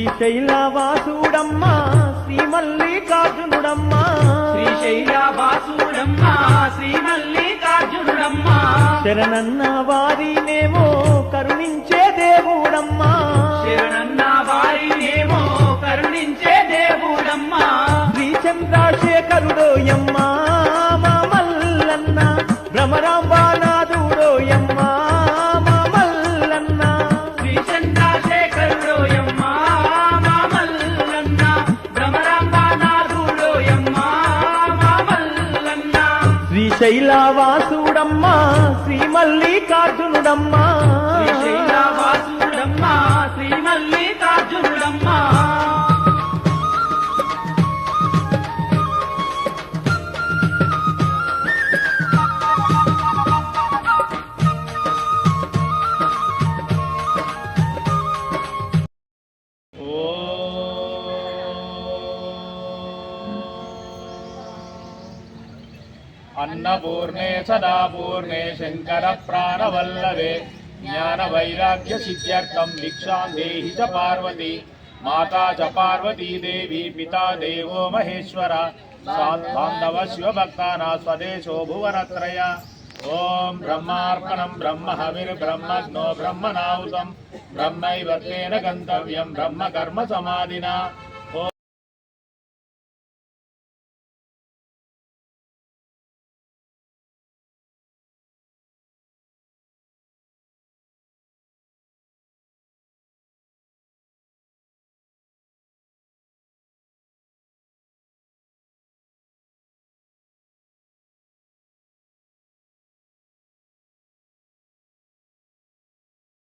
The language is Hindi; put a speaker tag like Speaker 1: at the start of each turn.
Speaker 1: శ్రీశైలవాసుడమ్మా శ్రీ మల్లికార్జునుడమ్మా
Speaker 2: శ్రీశైలవాసుడమ్మా శ్రీ మల్లికార్జునుడమ్మా
Speaker 1: శరణన్న వారినేమో కరుణించే దేవుడమ్మా.
Speaker 2: శ్రీశైలవాసుడమ్మా శ్రీ మల్లికార్జునుడమ్మా
Speaker 3: अन्नपूर्णे सदा पूर्णे शङ्करप्राणवल्लभे ज्ञानवैराग्यसिद्ध्यर्थं भिक्षां देहि च पार्वती। माता च पार्वती देवी, पिता देवो महेश्वर। बान्धवशिवभक्तानां स्वदेशो भुवनत्रय। ॐ ब्रह्मार्पणं ब्रह्म हविर्ब्रह्मज्ञो ब्रह्मणाहुतं ब्रह्मैव तेन गन्तव्यं ब्रह्मकर्म समाधिना